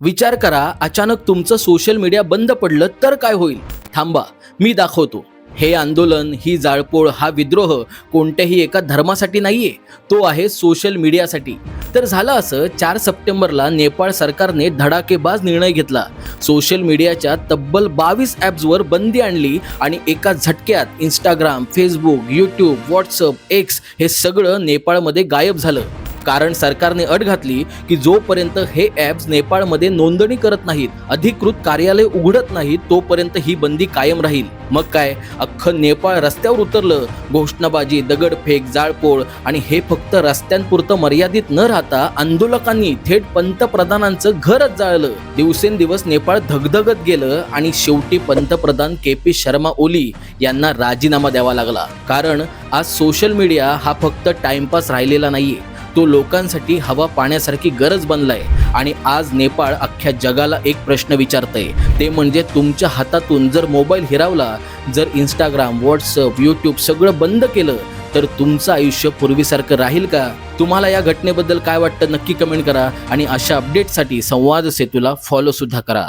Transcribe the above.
विचार करा अचानक तुमचं सोशल मीडिया बंद पडलं तर काय होईल? थांबा मी दाखवतो. हे आंदोलन ही जाळपोळ हा विद्रोह कोणत्याही एका धर्मासाठी नाहीये. तो आहे सोशल मीडियासाठी तर झालं असं चार सप्टेंबरला नेपाळ सरकारने धडाकेबाज निर्णय घेतला. सोशल मीडियाच्या तब्बल बावीस ॲप्सवर बंदी आणली आणि एका झटक्यात Instagram Facebook YouTube WhatsApp X हे सगळं नेपाळमध्ये गायब झालं. कारण सरकारने अट घातली की जोपर्यंत हे ॲप्स नेपाळमध्ये नोंदणी करत नाहीत अधिकृत कार्यालय उघडत नाहीत तोपर्यंत ही बंदी कायम राहील. मग काय? अख्खं नेपाळ रस्त्यावर उतरलं. घोषणाबाजी दगडफेक जाळपोळ आणि हे फक्त रस्त्यांपुरतं मर्यादित न राहता आंदोलकांनी थेट पंतप्रधानांचं घरच जाळलं. दिवसेंदिवस नेपाळ धगधगत गेलं आणि शेवटी पंतप्रधान के पी शर्मा ओली यांना राजीनामा द्यावा लागला. कारण आज सोशल मीडिया हा फक्त टाइमपास राहिलेला नाहीये. तो लोकांसाठी हवा पाण्यासारखी गरज बनलाय. आणि आज नेपाळ अख्ख्या जगाला एक प्रश्न विचारतंय. ते म्हणजे तुमच्या हातातून जर मोबाईल हिरावला जर इंस्टाग्राम व्हॉट्सअप यूट्यूब सगळं बंद केलं तर तुमचं आयुष्य पूर्वीसारखं राहील का? तुम्हाला या घटनेबद्दल काय वाटतं नक्की कमेंट करा आणि अशा अपडेटसाठी संवाद सेतूला फॉलो सुद्धा करा.